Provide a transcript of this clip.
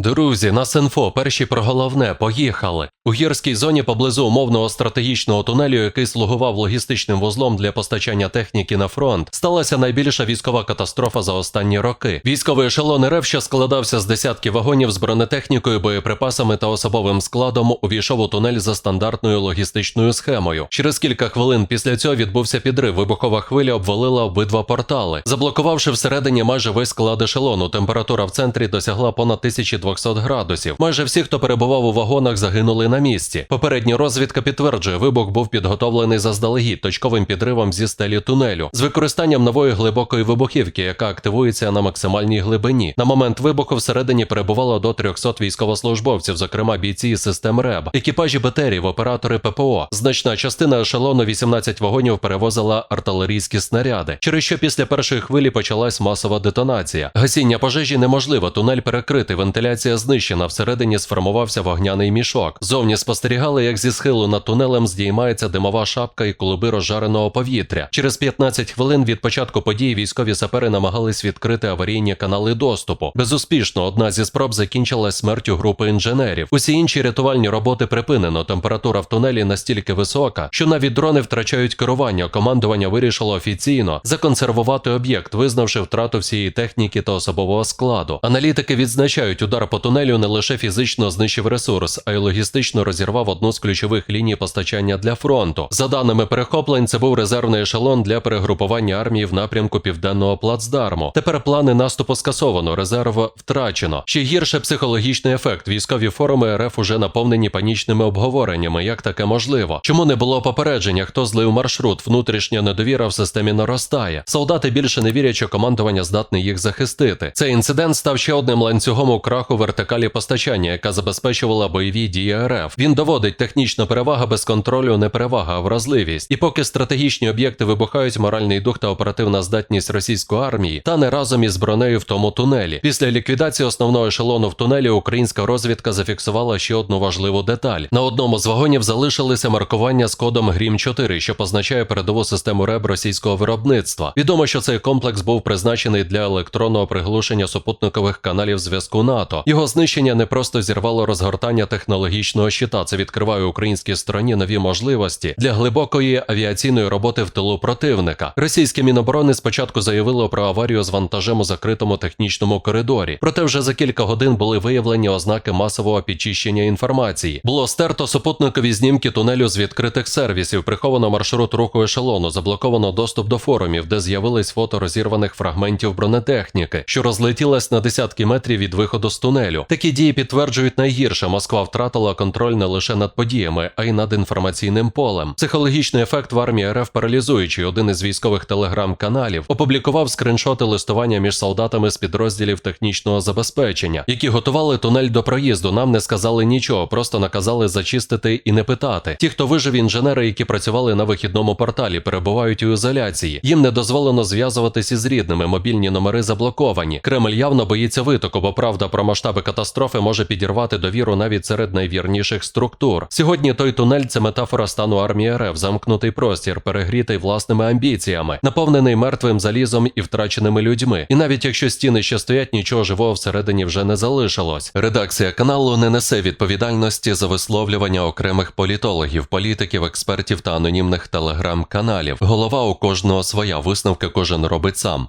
Друзі, на Синфо, перші про головне, поїхали. У гірській зоні поблизу умовного стратегічного тунелю, який слугував логістичним вузлом для постачання техніки на фронт, сталася найбільша військова катастрофа за останні роки. Військовий ешелон РФ, що складався з десятків вагонів з бронетехнікою, боєприпасами та особовим складом, увійшов у тунель за стандартною логістичною схемою. Через кілька хвилин після цього відбувся підрив. Вибухова хвиля обвалила обидва портали, заблокувавши всередині майже весь склад ешелону. Температура в центрі досягла понад 1200 градусів. Майже всі, хто перебував у вагонах, загинули на місці. Попередня розвідка підтверджує, вибух був підготовлений заздалегідь точковим підривом зі стелі тунелю з використанням нової глибокої вибухівки, яка активується на максимальній глибині. На момент вибуху всередині перебувало до 300 військовослужбовців, зокрема бійці систем РЕБ, екіпажі БТРів, оператори ППО. Значна частина ешелону 18 вагонів перевозила артилерійські снаряди, через що після першої хвилі почалась масова детонація. Гасіння пожежі неможливо, тунель перекритий, вентиляція знищена. Всередині сформувався вогняний мішок. Зовні спостерігали, як зі схилу над тунелем здіймається димова шапка і клуби розжареного повітря. Через 15 хвилин від початку події військові сапери намагались відкрити аварійні канали доступу. Безуспішно одна зі спроб закінчилась смертю групи інженерів. Усі інші рятувальні роботи припинено. Температура в тунелі настільки висока, що навіть дрони втрачають керування. Командування вирішило офіційно законсервувати об'єкт, визнавши втрату всієї техніки та особового складу. Аналітики відзначають, удар по тунелю не лише фізично знищив ресурс, а й логістично розірвав одну з ключових ліній постачання для фронту. За даними перехоплень, це був резервний ешелон для перегрупування армії в напрямку південного плацдарму. Тепер плани наступу скасовано, резерв втрачено. Ще гірше психологічний ефект. Військові форуми РФ уже наповнені панічними обговореннями. Як таке можливо? Чому не було попередження? Хто злив маршрут? Внутрішня недовіра в системі наростає. Солдати більше не вірять, що командування здатне їх захистити. Цей інцидент став ще одним ланцюгом у краху вертикалі постачання, яка забезпечувала бойові дії РФ. Він доводить технічна перевага без контролю, не перевага, а вразливість. І поки стратегічні об'єкти вибухають, моральний дух та оперативна здатність російської армії та не разом із бронею в тому тунелі. Після ліквідації основного ешелону в тунелі українська розвідка зафіксувала ще одну важливу деталь. На одному з вагонів залишилися маркування з кодом Грім 4 що позначає передову систему РЕБ російського виробництва. Відомо, що цей комплекс був призначений для електронного приглушення супутникових каналів зв'язку НАТО. Його знищення не просто зірвало розгортання технологічного щита. Це відкриває українській стороні нові можливості для глибокої авіаційної роботи в тилу противника. Російське міноборони спочатку заявило про аварію з вантажем у закритому технічному коридорі. Проте вже за кілька годин були виявлені ознаки масового підчищення інформації. Було стерто супутникові знімки тунелю з відкритих сервісів, приховано маршрут руху ешелону, заблоковано доступ до форумів, де з'явились фото розірваних фрагментів бронетехніки, що розлетілась на десятки метрів від виходу з тунелю. Такі дії підтверджують найгірше. Москва втратила контроль не лише над подіями, а й над інформаційним полем. Психологічний ефект в армії РФ паралізуючий. Один із військових телеграм-каналів опублікував скриншоти листування між солдатами з підрозділів технічного забезпечення, які готували тунель до проїзду. Нам не сказали нічого, просто наказали зачистити і не питати. Ті, хто вижив інженери, які працювали на вихідному порталі, перебувають у ізоляції. Їм не дозволено зв'язуватися із рідними. Мобільні номери заблоковані. Кремль явно боїться витоку, бо правда про масштаби катастрофи може підірвати довіру навіть серед найвірніших структур. Сьогодні той тунель це метафора стану армії РФ, замкнутий простір, перегрітий власними амбіціями, наповнений мертвим залізом і втраченими людьми. І навіть якщо стіни ще стоять, нічого живого всередині вже не залишилось. Редакція каналу не несе відповідальності за висловлювання окремих політологів, політиків, експертів та анонімних телеграм-каналів. Голова у кожного своя висновки кожен робить сам.